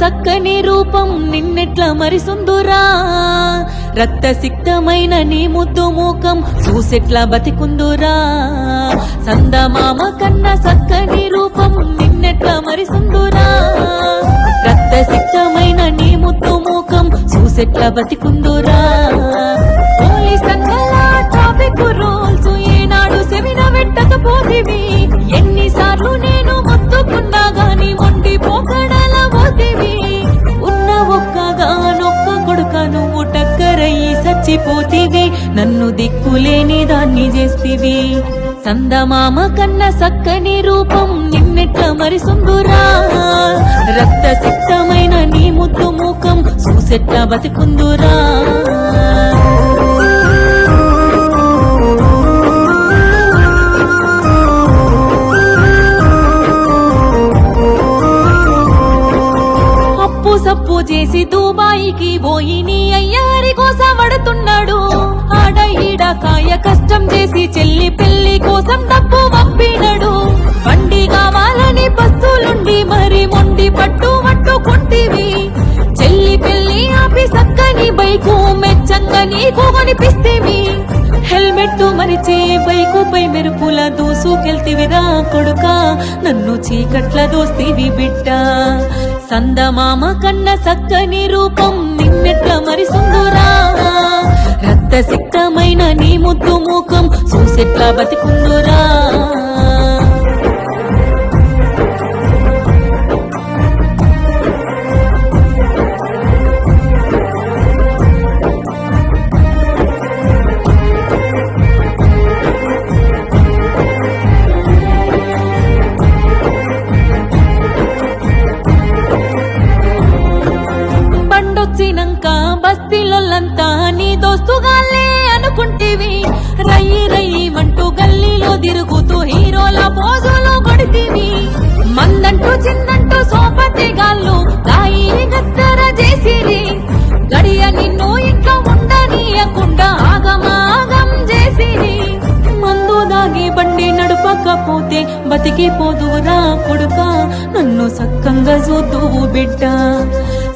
సక్కని రూపం నిన్నెట్ల మరిసుందురా రక్త సిక్తమైన నీ ముద్దు మూకం చూసెట్ల బతికుందురా? సందమామ కన్న సక్కని రూపం నిన్నెట్ల మరిసుందురా రక్త సిక్తమైన నీ ముద్దు మూకం చూసెట్ల బతికుందురా? పోలీస్ ట్రాఫిక్ రూల్స్ ఏనాడు సెవిన పెట్టకపోతివి పోతివి నన్ను దిక్కులేని దాన్ని చేస్తివి. సందమామ కన్న సక్కని రూపం నిన్నెట్ల మరి సుందురా. రక్త సిక్తమైన నీ ముద్దు మూకం చూసెట్ల బతికుందురా. సప్పు చేసి దుబాయికి పోయి నీ అయ్యారి కోసం పడుతున్నాడు ఆడ ఈడ కాయ కష్టం చేసి చెల్లి పెళ్ళి కోసం డబ్బు పంపినడు. బండి కావాలని బస్సులుండి మరి మొండి పట్టు పట్టుకుంటివి. చెల్లి పెళ్ళి ఆపి సక్కని బైకు మెచ్చంగా నీకు కనిపిస్తేవి. హెల్మెట్ మరిచే బైకు పై మెరుపుల దూసుకెళ్తివిరా కొడుక. నన్ను చీకట్ల దోస్తివి బిడ్డ. సందమామ కన్న సక్కని రూపం నిన్నెట్ల మరి సుందురా? రక్త సిక్తమైన నీ ముద్దు ముఖం చూసెట్లా బతికుందురా బస్తీలొల్లంతా నీ దోస్తుగాలే అనుకుంటేవి. రయ్యి రయ్యి అంటూ గల్లీలో తిరుగుతూ హీరోల పోజులో కొడితివి. మందంటూ చిందంటూ సోపతి గాళ్ళు గాయి గత్తర చేసిరి. గడియ నిన్ను ఇంకా ఉండనీయకుండా ఆగమాగం చేసిరి. మందు దాగి బండి నడపకపోతే బతికిపోదురా కొడుక. నన్ను సక్కంగా చూద్దువు బిడ్డ.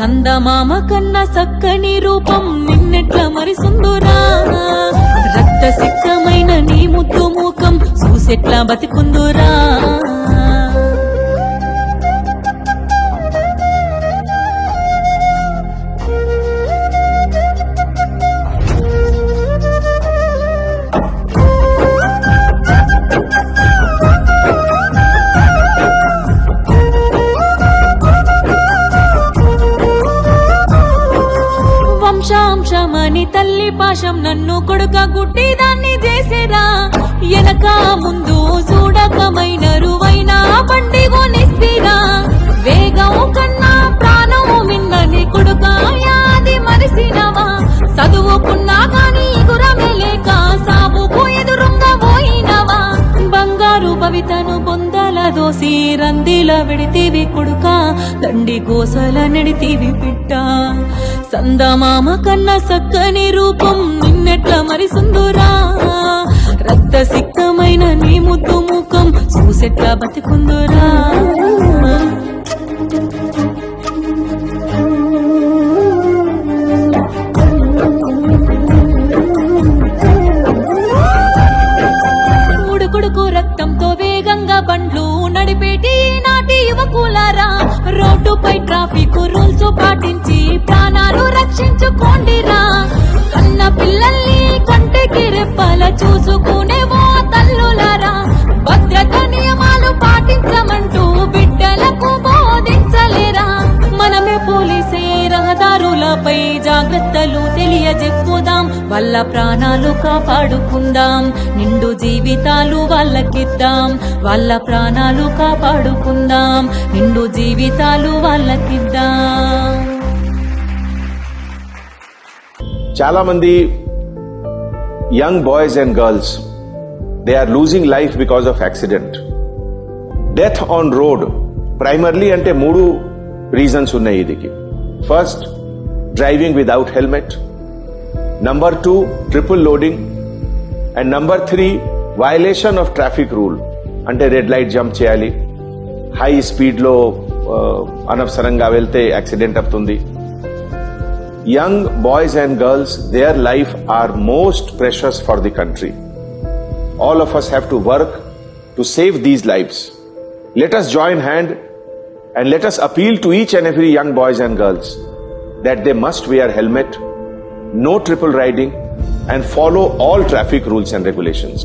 సందమామ కన్న సక్కని రూపం నిన్నెట్ల మరిసుందురా రక్త సిక్కమైన నీ ముద్దు మూకం చూసెట్లా బతికుందురా. తల్లి నన్ను కొడుక గుట్టి దాన్ని చేసేరా ఎనక ముందు చూడకమైన రువైన బండి కొనిస్తిరా వేగం కన్నా ప్రాణం మిన్నని కొడుక యాది మరిసినవా? చదువుకున్నా కాని ఎగురమే లేక సాబుకు ఎదురుంగా పోయినవా? బంగారు భవితను బొందల దోసి రందిల విడితివి కొడుక దండి గోసల నెడితివి పిట్టా? సందమామ కన్న సక్కని రూపం నిన్నెట్ల మరి సుందురా? రక్త సిక్తమైన నీ ముద్దు ముఖం చూసెట్ల బతికుందురా? ఉడుకుడుకు రక్తంతో వేగంగా బండ్లు నడిపేటి నాటి యువకులారా? రోడ్డుపై ట్రాఫిక్ రూల్స్ పాటించి ప్రాణ రక్షించుకోండిరా కన్న పిల్లల్ని కంటికి రెప్పల చూసుకునే ఓ తల్లులారా. భద్రత నియమాలు పాటించమంటూ బిడ్డలకు బోధించలేరా. మనమే పోలీసే రహదారులపై జాగ్రత్తలు తెలియజెప్పుదాం. వాళ్ళ ప్రాణాలు కాపాడుకుందాం. నిండు జీవితాలు వాళ్ళకిద్దాం. వాళ్ళ ప్రాణాలు కాపాడుకుందాం. నిండు జీవితాలు వాళ్ళకిద్దాం. చాలా మంది young boys and girls they are losing life because of accident death on road primarily అంటే మూడు రీజన్స్ ఉన్నాయి ఇదికి. First driving without helmet number two triple loading and number three violation of traffic rule అంటే red light jump చేయాలి. High స్పీడ్లో uh, అనవసరంగా వెళ్తే accident అవుతుంది. Young boys and girls, their life are most precious for the country. All of us have to work to save these lives. Let us join hand and let us appeal to each and every young boys and girls that they must wear helmet, no triple riding and follow all traffic rules and regulations.